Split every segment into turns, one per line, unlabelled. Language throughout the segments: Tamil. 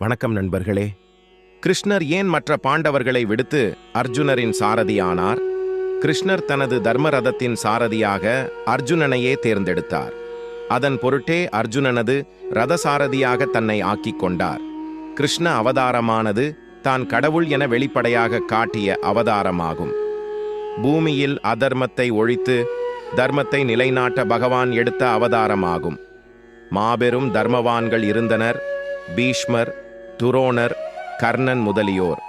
வணக்கம் நண்பர்களே. கிருஷ்ணர் ஏன் மற்ற பாண்டவர்களை விடுத்து அர்ஜுனரின் சாரதியானார்? கிருஷ்ணர் தனது தர்மரதத்தின் சாரதியாக அர்ஜுனனையே தேர்ந்தெடுத்தார். அதன் பொருட்டே அர்ஜுனனது ரதசாரதியாக தன்னை ஆக்கிக் கொண்டார். கிருஷ்ண அவதாரமானது தான் கடவுள் என வெளிப்படையாக காட்டிய அவதாரமாகும். பூமியில் அதர்மத்தை ஒழித்து தர்மத்தை நிலைநாட்ட பகவான் எடுத்த அவதாரமாகும். மாபெரும் தர்மவான்கள் இருந்தனர். பீஷ்மர் துரோணர் கர்ணன் முதலியோர்.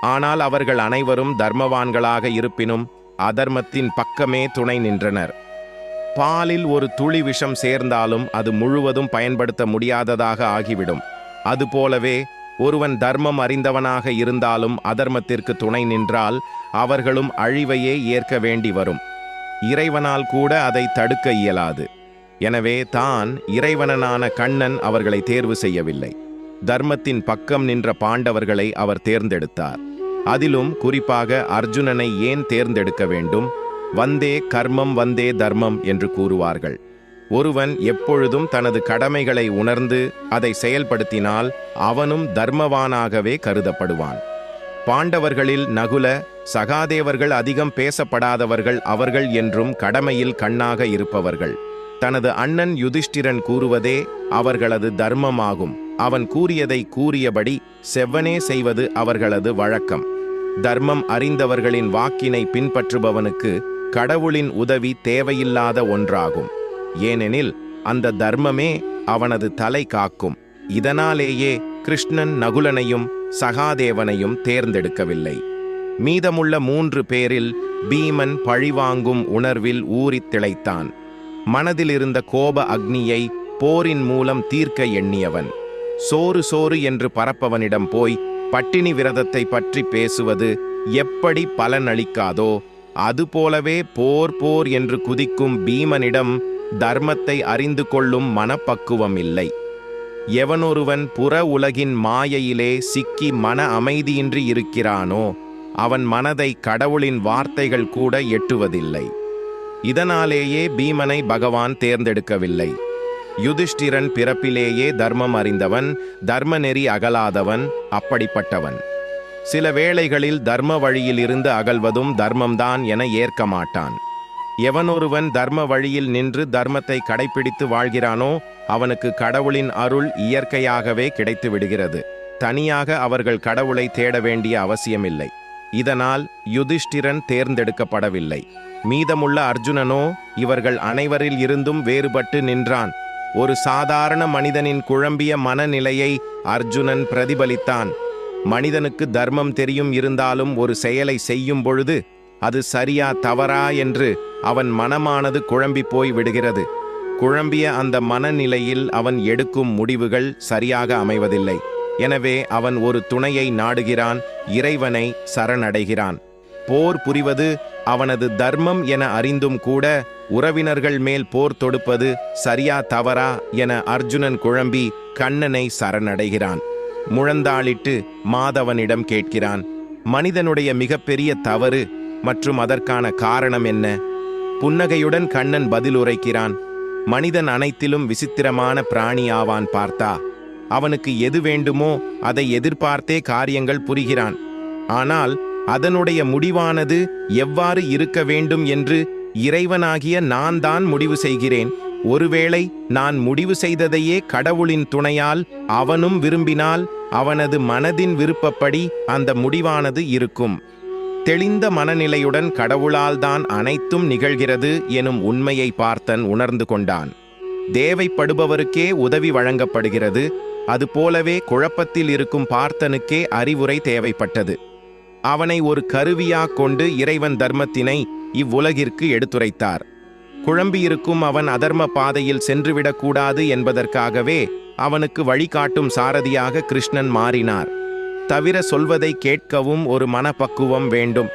ஆனால் அவர்கள் அனைவரும் தர்மவான்களாக இருப்பினும் அதர்மத்தின் பக்கமே துணை நின்றனர். பாலில் ஒரு துளி விஷம் சேர்ந்தாலும் அது முழுவதும் பயன்படுத்த முடியாததாக ஆகிவிடும். அதுபோலவே ஒருவன் தர்மம் அறிந்தவனாக இருந்தாலும் அதர்மத்திற்கு துணை நின்றால் அவர்களும் அழிவையே ஏற்க வேண்டி வரும். இறைவனால் கூட அதை தடுக்க இயலாது. எனவே தான் இறைவனனான கண்ணன் அவர்களை தேர்வு செய்யவில்லை. தர்மத்தின் பக்கம் நின்ற பாண்டவர்களை அவர் தேர்ந்தெடுத்தார். அதிலும் குறிப்பாக அர்ஜுனனை ஏன் தேர்ந்தெடுக்க வேண்டும்? வந்தே கர்மம் வந்தே தர்மம் என்று கூறுவார்கள். ஒருவன் எப்பொழுதும் தனது கடமைகளை உணர்ந்து அதை செயல்படுத்தினால் அவனும் தர்மவானாகவே கருதப்படுவான். பாண்டவர்களில் நகுல சகாதேவர்கள் அதிகம் பேசப்படாதவர்கள் அவர்கள் என்றும் கடமையில் கண்ணாக இருப்பவர்கள். தனது அண்ணன் யுதிஷ்டிரன் கூறுவதே அவர்களது தர்மமாகும். அவன் கூறியதை கூறியபடி செவ்வனே செய்வது அவர்களது வழக்கம். தர்மம் அறிந்தவர்களின் வாக்கினை பின்பற்றுபவனுக்கு கடவுளின் உதவி தேவையில்லாத ஒன்றாகும். ஏனெனில் அந்த தர்மமே அவனது தலை காக்கும். இதனாலேயே கிருஷ்ணன் நகுலனையும் சகாதேவனையும் தேர்ந்தெடுக்கவில்லை. மீதமுள்ள மூன்று பேரில் பீமன் பழிவாங்கும் உணர்வில் ஊறித் திளைத்தான். மனதிலிருந்த கோப அக்னியை போரின் மூலம் தீர்க்க எண்ணியவன். சோறு சோறு என்று பரப்பவனிடம் போய் பட்டினி விரதத்தை பற்றி பேசுவது எப்படி பலனளிக்காதோ அதுபோலவே போர் போர் என்று குதிக்கும் பீமனிடம் தர்மத்தை அறிந்து கொள்ளும் மனப்பக்குவம் இல்லை. எவனொருவன் புற உலகின் மாயையிலே சிக்கி மன அமைதியின்றி இருக்கிறானோ அவன் மனதை கடவுளின் வார்த்தைகள் கூட எட்டுவதில்லை. இதனாலேயே பீமனை பகவான் தேர்ந்தெடுக்கவில்லை. யுதிஷ்டிரன் பிறப்பிலேயே தர்மம் அறிந்தவன் தர்மநெறி அகலாதவன் அப்படிப்பட்டவன். சில வேளைகளில் தர்ம வழியிலிருந்து அகல்வதும் தர்மம்தான் என ஏற்க மாட்டான். எவனொருவன் தர்ம வழியில் நின்று தர்மத்தை கடைப்பிடித்து வாழ்கிறானோ அவனுக்கு கடவுளின் அருள் இயற்கையாகவே கிடைத்து விடுகிறது தனியாக அவர்கள் கடவுளை தேட வேண்டிய அவசியமில்லை. இதனால் யுதிஷ்டிரன் தேர்ந்தெடுக்கப்படவில்லை. மீதமுள்ள அர்ஜுனனோ இவர்கள் அனைவரில் இருந்தும் வேறுபட்டு நின்றான். ஒரு சாதாரண மனிதனின் குழம்பிய மனநிலையை அர்ஜுனன் பிரதிபலித்தான். மனிதனுக்கு தர்மம் தெரியும் இருந்தாலும் ஒரு செயலை செய்யும் பொழுது அது சரியா தவறா என்று அவன் மனமானது குழம்பி போய் விடுகிறது. குழம்பிய அந்த மனநிலையில் அவன் எடுக்கும் முடிவுகள் சரியாக அமைவதில்லை. எனவே அவன் ஒரு துணையை நாடுகிறான் இறைவனை சரணடைகிறான். போர் புரிவது அவனது தர்மம் என அறிந்தும் கூட உறவினர்கள் மேல் போர் தொடுப்பது சரியா தவறா என அர்ஜுனன் குழம்பி கண்ணனை சரணடைகிறான். முழந்தாளிட்டு மாதவனிடம் கேட்கிறான் மனிதனுடைய மிகப்பெரிய தவறு மற்றும் அதற்கான காரணம் என்ன? புன்னகையுடன் கண்ணன் பதில் உரைக்கிறான் மனிதன் அனைத்திலும் விசித்திரமான பிராணி ஆவான் பார்த்தா அவனுக்கு எது வேண்டுமோ அதை எதிர்பார்த்தே காரியங்கள் புரிகிறான். ஆனால் அதனுடைய முடிவானது எவ்வாறு இருக்க வேண்டும் என்று இறைவனாகிய நான் தான் முடிவு செய்கிறேன். ஒருவேளை நான் முடிவு செய்ததையே கடவுளின் துணையால் அவனும் விரும்பினால் அவனது மனதின் விருப்பப்படி அந்த முடிவானது இருக்கும். தெளிந்த மனநிலையுடன் கடவுளால் தான் அனைத்தும் நிகழ்கிறது எனும் உண்மையை பார்த்தன் உணர்ந்து கொண்டான். தேவைப்படுபவருக்கே உதவி வழங்கப்படுகிறது. அதுபோலவே குழப்பத்தில் இருக்கும் பார்த்தனுக்கே அறிவுரை தேவைப்பட்டது. அவனை ஒரு கருவியாக் கொண்டு இறைவன் தர்மத்தினை இவ்வுலகிற்கு எடுத்துரைத்தார். குழம்பியிருக்கும் அவன் அதர்ம பாதையில் சென்றுவிடக்கூடாது என்பதற்காகவே அவனுக்கு வழிகாட்டும் சாரதியாக கிருஷ்ணன் மாறினார். தவிர சொல்வதை கேட்கவும் ஒரு மனப்பக்குவம் வேண்டும்.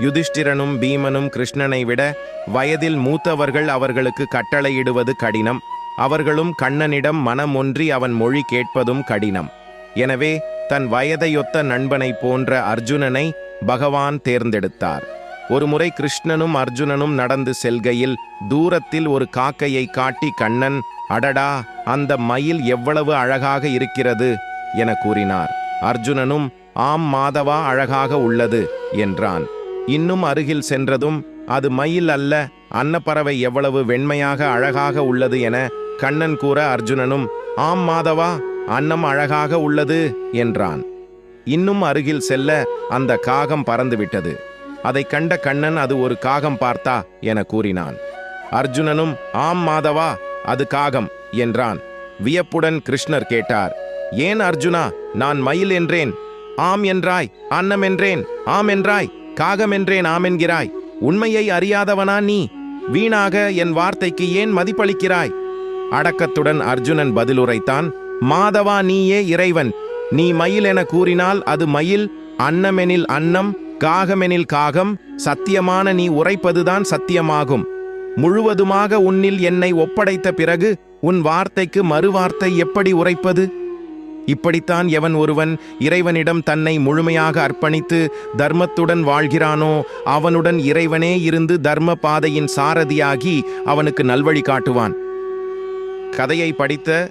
யுதிஷ்டிரனும் பீமனும் கிருஷ்ணனை விட வயதில் மூத்தவர்கள் அவர்களுக்கு கட்டளையிடுவது கடினம். அவர்களும் கண்ணனிடம் மனம் ஒன்றி அவன் மொழி கேட்பதும் கடினம். எனவே தன் வயதையொத்த நண்பனைப் போன்ற அர்ஜுனனை பகவான் தேர்ந்தெடுத்தார். ஒருமுறை கிருஷ்ணனும் அர்ஜுனனும் நடந்து செல்கையில் தூரத்தில் ஒரு காக்கையை காட்டி கண்ணன் அடடா அந்த மயில் எவ்வளவு அழகாக இருக்கிறது என கூறினார். அர்ஜுனனும் ஆம் மாதவா அழகாக உள்ளது என்றான். இன்னும் அருகில் சென்றதும் அது மயில் அல்ல அன்னப்பறவை எவ்வளவு வெண்மையாக அழகாக உள்ளது என கண்ணன் கூற அர்ஜுனனும் ஆம் மாதவா அன்னம் அழகாக உள்ளது என்றான். இன்னும் அருகில் செல்ல அந்த காகம் பறந்துவிட்டது. அதைக் கண்ட கண்ணன் அது ஒரு காகம் பார்த்தா என கூறினான். அர்ஜுனனும் ஆம் மாதவா அது காகம் என்றான். வியப்புடன் கிருஷ்ணர் கேட்டார். ஏன் அர்ஜுனா நான் மயில் என்றேன்? ஆம் என்றாய் அன்னம் என்றேன் ஆம் என்றாய் காகம் என்றேன் ஆம் என்கிறாய். உண்மையை அறியாதவனா நீ? வீணாக என் வார்த்தைக்கு ஏன் மதிப்பளிக்கிறாய்? அடக்கத்துடன் அர்ஜுனன் பதிலுரைத்தான். மாதவா நீயே இறைவன். நீ மயில் என கூறினால் அது மயில் அன்னமெனில் அன்னம் காகமெனில் காகம் சத்தியமான நீ உரைப்பதுதான் சத்தியமாகும். முழுவதுமாக உன்னில் என்னை ஒப்படைத்த பிறகு உன் வார்த்தைக்கு மறுவார்த்தை எப்படி உரைப்பது? இப்படித்தான் எவன் ஒருவன் இறைவனிடம் தன்னை முழுமையாக அர்ப்பணித்து தர்மத்துடன் வாழ்கிறானோ அவனுடன் இறைவனே இருந்து தர்ம பாதையின் சாரதியாகி அவனுக்கு நல்வழி காட்டுவான். கதையை படித்த